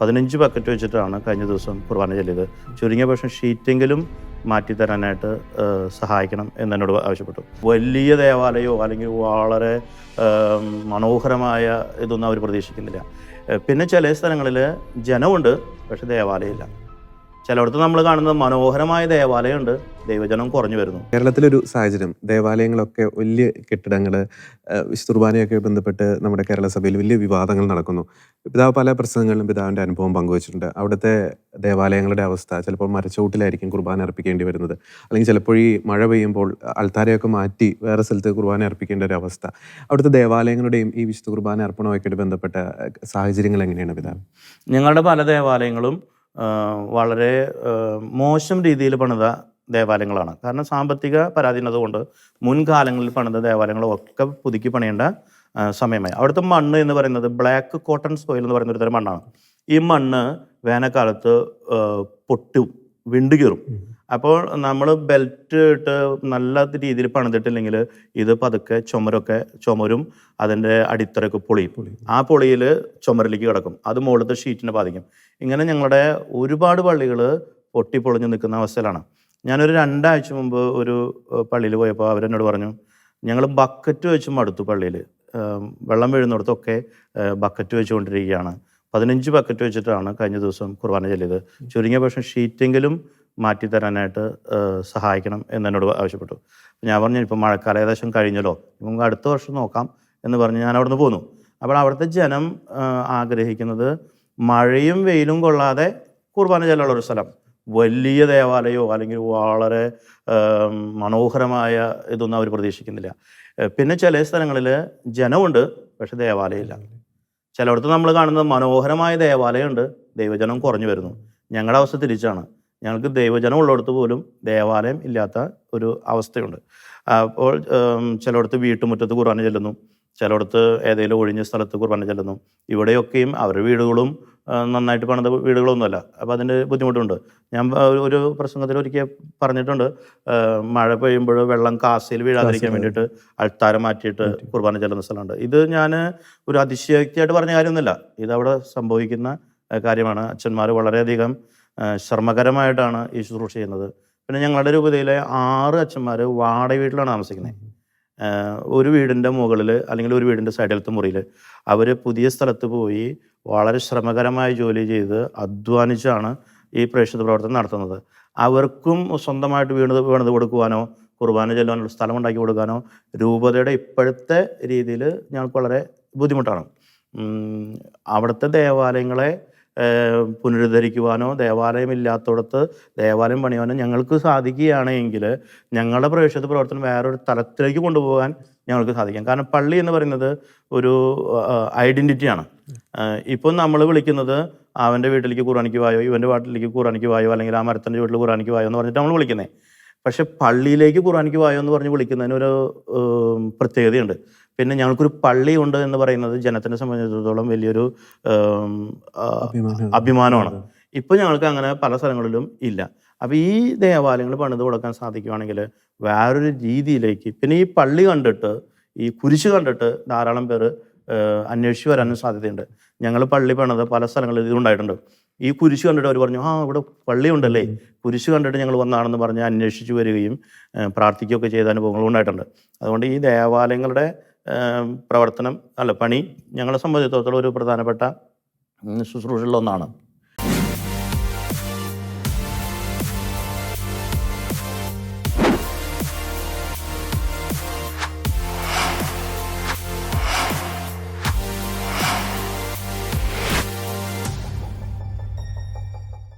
പതിനഞ്ച് ബക്കറ്റ് വെച്ചിട്ടാണ് കഴിഞ്ഞ ദിവസം കുർബാന ചൊല്ലിയത്. ചുരുങ്ങിയ പക്ഷം ഷീറ്റെങ്കിലും മാറ്റി തരാനായിട്ട് സഹായിക്കണം എന്ന് എന്നോട് ആവശ്യപ്പെട്ടു. വലിയ ദേവാലയമോ അല്ലെങ്കിൽ വളരെ മനോഹരമായ ഇതൊന്നും അവർ പ്രതീക്ഷിക്കുന്നില്ല. പിന്നെ ചില സ്ഥലങ്ങളിൽ ജനമുണ്ട് പക്ഷെ ദേവാലയമില്ല. ചിലയിടത്ത് നമ്മൾ കാണുന്നത് മനോഹരമായ ദേവാലയമുണ്ട്. ദൈവജനം കുറഞ്ഞു വരുന്നു. കേരളത്തിലൊരു സാഹചര്യം. ദേവാലയങ്ങളൊക്കെ വലിയ കെട്ടിടങ്ങൾ വിശുദ്ധുർബാനയൊക്കെ ബന്ധപ്പെട്ട് നമ്മുടെ കേരള സഭയിൽ വലിയ വിവാദങ്ങൾ നടക്കുന്നു. പിതാവ് പല പ്രസംഗങ്ങളിലും പിതാവിന്റെ അനുഭവം പങ്കുവച്ചിട്ടുണ്ട്. അവിടുത്തെ ദേവാലയങ്ങളുടെ അവസ്ഥ ചിലപ്പോൾ മരച്ചോട്ടിലായിരിക്കും കുർബാന അർപ്പിക്കേണ്ടി വരുന്നത്. അല്ലെങ്കിൽ ചിലപ്പോൾ ഈ മഴ പെയ്യുമ്പോൾ അൾത്താരയൊക്കെ മാറ്റി വേറെ സ്ഥലത്ത് കുർബാന അർപ്പിക്കേണ്ട ഒരു അവസ്ഥ. അവിടുത്തെ ദേവാലയങ്ങളുടെയും ഈ വിശുദ്ധ കുർബാന അർപ്പണമൊക്കെ ബന്ധപ്പെട്ട സാഹചര്യങ്ങൾ എങ്ങനെയാണ് പിതാവ്? ഞങ്ങളുടെ പല ദേവാലയങ്ങളും വളരെ മോശം രീതിയിൽ പണിത ദേവാലയങ്ങളാണ്. കാരണം സാമ്പത്തിക പരാധീനത കൊണ്ട് മുൻകാലങ്ങളിൽ പണിത ദേവാലയങ്ങളൊക്കെ പുതുക്കി പണിയേണ്ട സമയമായി. അവിടുത്തെ മണ്ണ് എന്ന് പറയുന്നത് ബ്ലാക്ക് കോട്ടൺ സോയിൽ എന്ന് പറയുന്ന ഒരു തരം മണ്ണാണ്. ഈ മണ്ണ് വേനൽക്കാലത്ത് പൊട്ടും. വിണ്ടു കീറും. അപ്പോൾ നമ്മൾ ബെൽറ്റ് ഇട്ട് നല്ല രീതിയിൽ പണിതിട്ടില്ലെങ്കിൽ ഇത് പതുക്കെ ചുമരൊക്കെ ചുമരും അതിന്റെ അടിത്തറയൊക്കെ പൊളിയും. ആ പൊളിയിൽ ചുമരിലേക്ക് കിടക്കും. അത് മുകളിലത്തെ ഷീറ്റിനെ ബാധിക്കും. ഇങ്ങനെ ഞങ്ങളുടെ ഒരുപാട് പള്ളികൾ പൊട്ടിപ്പൊളിഞ്ഞ് നിൽക്കുന്ന അവസ്ഥയിലാണ്. ഞാനൊരു രണ്ടാഴ്ച മുമ്പ് ഒരു പള്ളിയിൽ പോയപ്പോൾ അവരെന്നോട് പറഞ്ഞു ഞങ്ങൾ ബക്കറ്റ് വെച്ച് മടുത്തു പള്ളിയിൽ. വെള്ളം വീഴുന്നിടത്തൊക്കെ ബക്കറ്റ് വെച്ചുകൊണ്ടിരിക്കുകയാണ്. പതിനഞ്ച് ബക്കറ്റ് വെച്ചിട്ടാണ് കഴിഞ്ഞ ദിവസം കുർബാന ചൊല്ലിയത്. ചുരുങ്ങിയ പക്ഷം ഷീറ്റെങ്കിലും മാറ്റി തരാനായിട്ട് സഹായിക്കണം എന്ന് എന്നോട് ആവശ്യപ്പെട്ടു. ഞാൻ പറഞ്ഞു ഇപ്പം മഴക്കാലം ഏകദേശം കഴിഞ്ഞല്ലോ നമുക്ക് അടുത്ത വർഷം നോക്കാം എന്ന് പറഞ്ഞ് ഞാൻ അവിടെ നിന്ന് പോന്നു. അപ്പോൾ അവിടുത്തെ ജനം ആഗ്രഹിക്കുന്നത് മഴയും വെയിലും കൊള്ളാതെ കുർബാന ചെല്ലുള്ള ഒരു സ്ഥലം. വലിയ ദേവാലയമോ അല്ലെങ്കിൽ വളരെ മനോഹരമായ ഇതൊന്നും അവർ പ്രതീക്ഷിക്കുന്നില്ല. പിന്നെ ചില സ്ഥലങ്ങളിൽ ജനമുണ്ട് പക്ഷെ ദേവാലയമില്ല. ചിലയിടത്ത് നമ്മൾ കാണുന്നത് മനോഹരമായ ദേവാലയമുണ്ട്. ദൈവജനം കുറഞ്ഞു വരുന്നു. ഞങ്ങളുടെ അവസ്ഥ തിരിച്ചാണ്. ഞങ്ങൾക്ക് ദൈവജനം ഉള്ളിടത്ത് പോലും ദേവാലയം ഇല്ലാത്ത ഒരു അവസ്ഥയുണ്ട്. അപ്പോൾ ചിലയിടത്ത് വീട്ടുമുറ്റത്ത് ഖുർആൻ ചെല്ലുന്നു. ചിലയിടത്ത് ഏതെങ്കിലും ഒഴിഞ്ഞ സ്ഥലത്ത് കുർബാന ചെല്ലുന്നു. ഇവിടെയൊക്കെയും അവരുടെ വീടുകളും നന്നായിട്ട് പണിത വീടുകളൊന്നുമല്ല. അപ്പോൾ അതിന്റെ ബുദ്ധിമുട്ടുണ്ട്. ഞാൻ ഒരു- പ്രസംഗത്തിൽ ഒരിക്കൽ പറഞ്ഞിട്ടുണ്ട്. മഴ പെയ്യുമ്പോൾ വെള്ളം കാസിൽ വീഴാതിരിക്കാൻ വേണ്ടിയിട്ട് അൾത്താരം മാറ്റിയിട്ട് കുർബാന ചെല്ലുന്ന സ്ഥലമുണ്ട്. ഇത് ഞാൻ ഒരു അതിശയോക്തിയായിട്ട് പറഞ്ഞ കാര്യമൊന്നുമില്ല. ഇതവിടെ സംഭവിക്കുന്ന കാര്യമാണ്. അച്ഛന്മാർ വളരെയധികം ശ്രമകരമായിട്ടാണ് ഈ ശുശ്രൂഷ ചെയ്യുന്നത്. പിന്നെ ഞങ്ങളുടെ രൂപതയിലെ ആറ് അച്ഛന്മാർ വാടക വീട്ടിലാണ് താമസിക്കുന്നത്. ഒരു വീടിന്റെ മുകളിൽ അല്ലെങ്കിൽ ഒരു വീടിന്റെ സൈഡിലത്തെ മുറിയിൽ അവർ പുതിയ സ്ഥലത്ത് പോയി വളരെ ശ്രമകരമായ ജോലി ചെയ്ത് അധ്വാനിച്ചാണ് ഈ പ്രേക്ഷിത പ്രവർത്തനം നടത്തുന്നത്. അവർക്കും സ്വന്തമായിട്ട് വീണത് വീണത് കൊടുക്കുവാനോ കുർബാന ചെല്ലാനുള്ള സ്ഥലം ഉണ്ടാക്കി കൊടുക്കാനോ രൂപതയുടെ ഇപ്പോഴത്തെ രീതിയിൽ ഞങ്ങൾക്ക് വളരെ ബുദ്ധിമുട്ടാണ്. അവിടുത്തെ ദേവാലയങ്ങളെ പുനരുദ്ധരിക്കുവാനോ ദേവാലയം ഇല്ലാത്തടത്ത് ദേവാലയം പണിയുവാനോ ഞങ്ങൾക്ക് സാധിക്കുകയാണെങ്കിൽ ഞങ്ങളുടെ പ്രവേശത്തെ പ്രവർത്തനം വേറൊരു തലത്തിലേക്ക് കൊണ്ടുപോകാൻ ഞങ്ങൾക്ക് സാധിക്കും. കാരണം പള്ളി എന്ന് പറയുന്നത് ഒരു ഐഡന്റിറ്റിയാണ് ഇപ്പം നമ്മൾ വിളിക്കുന്നത് അവന്റെ വീട്ടിലേക്ക് കുറാനിക്ക് വായോ ഇവന്റെ വീട്ടിലേക്ക് കുറാനിക്ക് വായോ അല്ലെങ്കിൽ ആ മരത്തിന്റെ വീട്ടിൽ കുറാനിക്ക് വായോ എന്ന് പറഞ്ഞിട്ട് നമ്മൾ വിളിക്കുന്നത്. പക്ഷെ പള്ളിയിലേക്ക് കുറാനിക്ക് വായോ എന്ന് പറഞ്ഞ് വിളിക്കുന്നതിന് ഒരു പ്രത്യേകതയുണ്ട്. പിന്നെ ഞങ്ങൾക്കൊരു പള്ളിയുണ്ട് എന്ന് പറയുന്നത് ജനത്തിനെ സംബന്ധിച്ചിടത്തോളം വലിയൊരു. അഭിമാനമാണ്. ഇപ്പോൾ ഞങ്ങൾക്ക് അങ്ങനെ പല സ്ഥലങ്ങളിലും ഇല്ല. അപ്പോൾ ഈ ദേവാലയങ്ങൾ പണിത് കൊടുക്കാൻ സാധിക്കുവാണെങ്കിൽ വേറൊരു രീതിയിലേക്ക് പിന്നെ ഈ പള്ളി കണ്ടിട്ട് ഈ കുരിശ് കണ്ടിട്ട് ധാരാളം പേര് അന്വേഷിച്ച് വരാനും സാധ്യതയുണ്ട്. ഞങ്ങൾ പള്ളി പണിത് പല സ്ഥലങ്ങളിൽ ഇതുണ്ടായിട്ടുണ്ട് ഈ കുരിശ് കണ്ടിട്ട് അവർ പറഞ്ഞു ആ ഇവിടെ പള്ളി ഉണ്ടല്ലേ? കുരിശ് കണ്ടിട്ട് ഞങ്ങൾ വന്നാണെന്ന് പറഞ്ഞ് അന്വേഷിച്ച് വരികയും പ്രാർത്ഥിക്കുകയൊക്കെ ചെയ്ത അനുഭവങ്ങളും ഉണ്ടായിട്ടുണ്ട്. അതുകൊണ്ട് ഈ ദേവാലയങ്ങളുടെ പ്രവർത്തനം അല്ല പണി ഞങ്ങളെ സംബന്ധിച്ചിടത്തോളം ഒരു പ്രധാനപ്പെട്ട ശുശ്രൂഷകളിലൊന്നാണ്.